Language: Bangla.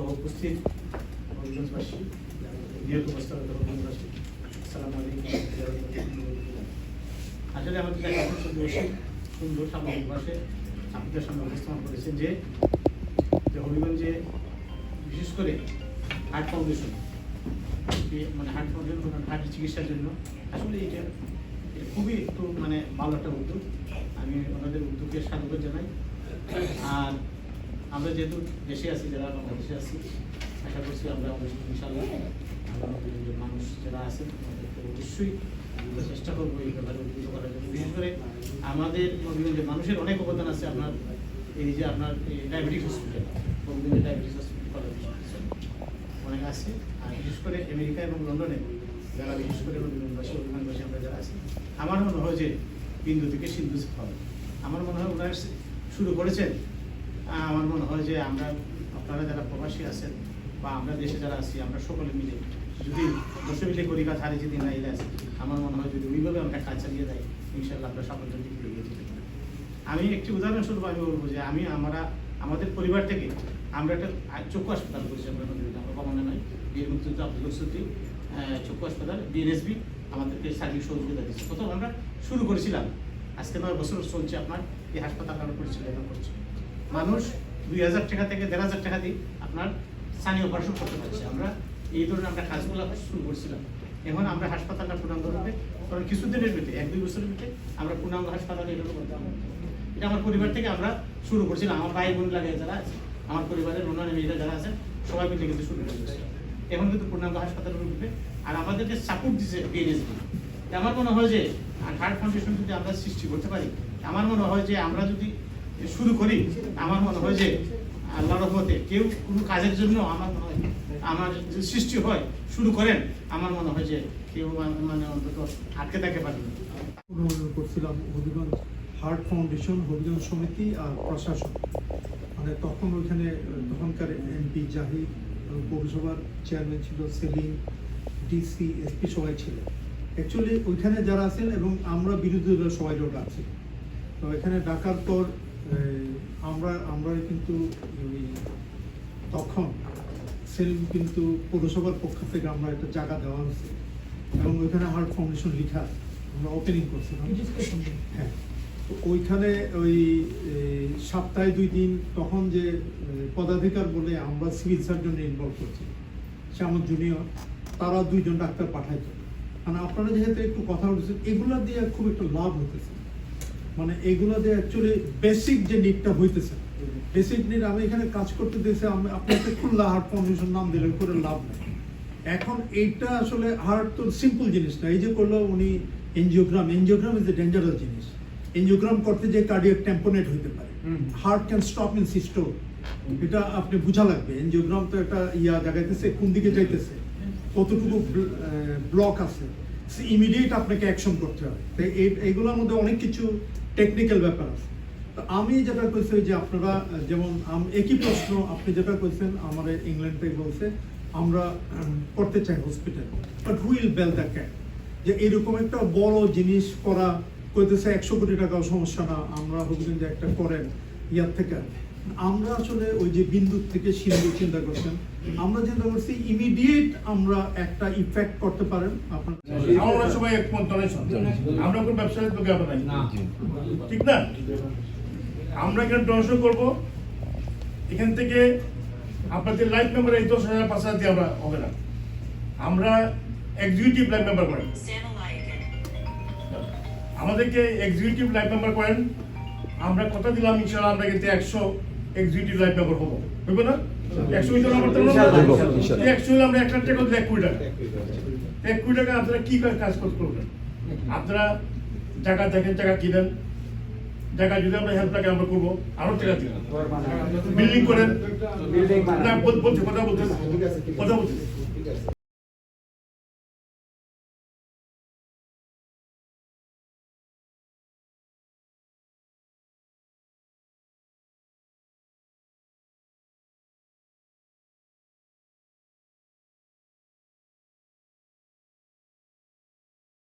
সহ উপস্থিত অবস্থাগত হবিগঞ্জবাসী আসসালামু আলাইকুম আসলে আমাদের বেশি সুন্দর সামগ্রিক ভাষে আপনাদের সামনে উপস্থাপন করেছেন যে হবিগঞ্জে বিশেষ করে হার্ট ফাউন্ডেশন মানে হার্ট ফাউন্ডেশন হার্টের চিকিৎসার জন্য, আসলে এটা খুবই একটু মানে ভালো একটা উদ্যোগ। আমি ওনাদের উদ্যোগকে স্বাগত জানাই। আর আমরা যেহেতু দেশে আছি, যারা বাংলাদেশে আছি, আশা করছি আমরা ইনশাল্লাহ মানুষ যারা আছেন অবশ্যই আমরা চেষ্টা করব এই ব্যাপারে উদ্বুদ্ধ করার জন্য। বিশেষ করে আমাদের নবীগঞ্জের মানুষের অনেক অবদান আছে আপনার, এই যে আপনার ডায়াবেটিস হসপিটাল নবীগঞ্জের ডায়াবেটিস হসপিটাল অনেক আছে। আর বিশেষ করে আমেরিকা এবং লন্ডনে, যারা বিশেষ করে নবীগঞ্জবাসী অভিমানবাসী আমরা যারা আছি, আমার মনে হয় যে বিন্দু থেকে সিন্ধু হবে আমার মনে হয় ওনারা শুরু করেছেন আমার মনে হয় যে আমরা, আপনারা যারা প্রবাসী আছেন বা আমরা দেশে যারা আছি, আমরা সকলে মিলে যদি বসে মিলে করি কাজ হারিয়ে যদি না ইলাস আমার মনে হয় যদি ওইভাবে আমরা কাজ চালিয়ে যাই, ইনশাল্লাহ আমরা সাফল্যের দিকে এগিয়ে যেতে পারি। আমি একটি উদাহরণস্বরূপ আমি বলব যে আমি আমরা, আমাদের পরিবার থেকে আমরা একটা চক্ষু হাসপাতাল করেছি আমরা আমরা কমানো নয়, বীর মুক্তিযুদ্ধ আব্দুল হকসুদ্দিন চক্ষু হাসপাতাল, বিএনএসবি আমাদেরকে সার্বিক সহযোগিতা দিচ্ছে প্রথম আমরা শুরু করেছিলাম, আজকে নয় বছর চলছে আপনার, এই হাসপাতাল আমরা পরিচালনা করছি। মানুষ দুই হাজার টাকা থেকে দেড় হাজার টাকা দিয়ে আপনার স্থানীয় অপারেশন করতে পারছে। আমরা এই ধরনের আমরা কাজগুলো শুরু করছিলাম। এখন আমরা হাসপাতালটা পূর্ণাঙ্গ রূপে কারণ কিছুদিনের ভিতরে, এক দুই বছরের ভিতরে আমরা পূর্ণাঙ্গ হাসপাতালে এটা করতে। এটা আমার পরিবার থেকে আমরা শুরু করছিলাম। আমার ভাই বোন লাগে যারা আছে, আমার পরিবারের অন্যান্য মেয়েরা যারা আছে, সবাই মিলে কিন্তু শুরু করেছে এখন কিন্তু পূর্ণাঙ্গ হাসপাতাল রূপে আর আমাদেরকে সাপোর্ট দিচ্ছে বিএনএসবি আমার মনে হয় যে হার্ট ফাউন্ডেশন যদি আমরা সৃষ্টি করতে পারি আমার মনে হয় যে আমরা যদি শুরু করি, আমার মনে হয় যে আল্লাহর রহমতে কেউ কোনো কাজের জন্য আমার মনে হয় আমার সৃষ্টি হয়, শুরু করেন, আমার মনে হয় যে কেউ মানে অন্তত আটকে থাকতে পারবে না। অনুমোদন করছিলাম হবিগঞ্জ হার্ট ফাউন্ডেশন, হবিগঞ্জ সমিতি আর প্রশাসন। মানে তখন ওইখানে তখনকার এমপি জাহিদ পৌরসভার চেয়ারম্যান ছিল সেলিম, ডিসি, এসপি সবাই ছিল। অ্যাকচুয়ালি ওইখানে যারা আছেন এবং আমরা বিরোধী সবাই লোক আছি। তো এখানে ডাকার পর আমরা আমরা কিন্তু ওই তখন সেলিম কিন্তু পৌরসভার পক্ষ থেকে আমরা একটা জায়গা দেওয়া হয়েছে। এবং ওইখানে হার্ট ফাউন্ডেশন লিখা আমরা ওপেনিং করছিলাম হ্যাঁ। তো ওইখানে ওই সপ্তাহে দুই দিন তখন যে পদাধিকার বলে আমরা সিভিল সার্জনে ইনভলভ করছি। সে আমার জুনিয়র তারা দুইজন ডাক্তার পাঠাইতো। মানে আপনারা যেহেতু একটু কথা বলছেন এগুলা দিয়ে খুব একটু লাভ হইতেছে মানে এগুলা দিয়ে অ্যাকচুয়ালি বেসিক যে নিডটা হইতেছে বেসিক নিড আমি এখানে কাজ করতে দিয়েছি আমি আপনি একটা খুলনা হার্ট ফাউন্ডেশন নাম দিলেন করে লাভ নেই। এখন এইটা আসলে হার্ট তো সিম্পল জিনিস না এই যে করল উনি angiogram angiogram is a dangerous জিনিস। এনজিওগ্রাম করতে যে কার্ডিয়াক টেম্পোনেট হইতে পারে। Heart can stop in systole এটা আপনি বুঝা লাগবে এনজিওগ্রাম তো একটা ইয়া দেখাইতেছে কোন দিকে যাইতেছে কতটুকু ব্লক আছে। ইমিডিয়েট আপনাকে অ্যাকশন করতে হবে। তো এই- এইগুলোর মধ্যে অনেক কিছু টেকনিক্যাল ব্যাপার আছে। তো আমি যেটা কইছি যে আপনারা যেমন একই প্রশ্ন আপনি যেটা কইছেন, আমার ইংল্যান্ড থেকে বলছে, আমরা করতে চাই hospital but who will bell the cat যে এরকম একটা বড় জিনিস করা, কইতেছে একশো কোটি টাকাও সমস্যা না, আমরা হবিগঞ্জ যে একটা করেন, ইয়ার থেকে আমরা আসলে ওই যে বিন্দু থেকে সিন্ধু চিন্তা করছেন। আমরা চিন্তা করছি ইমিডিয়েট আমরা একটা ইফেক্ট করতে পারেন। আপনার আমরা সবাই এক মন্ত্রণালয় সন্তান আমরা কোন ব্যবসায়িক আমরা নাই। ঠিক না? আমরা এখানে ডোনেশন করব। এখান থেকে আপনাদের লাইফ মেম্বার এই দশ হাজার পাঁচ হাজার দিয়ে আমরা হবে না। আমরা এক্সিকিউটিভ লাইফ মেম্বার করেন। আমাদেরকে এক্সিকিউটিভ লাইফ মেম্বার করেন। আমরা কথা দিলাম ইনশাআল্লাহ আমরা কিন্তু একশো এক্সিকিউটিভ লাইফ মেম্বার হব হইব না? একশো মিটার আমার তো একশো আমরা এক লাখ টাকা। এক কোটি টাকা। এক কোটি টাকা আপনারা কি কাজ করবেন আপনারা জায়গা দেখেন জায়গা কিনেন জায়গা যদি আমরা হেল্প লাগে আমরা করব। আরও টাকা দিন। বিল্ডিং করেন। না বল- বলছি কথা বলতে কথা বলতে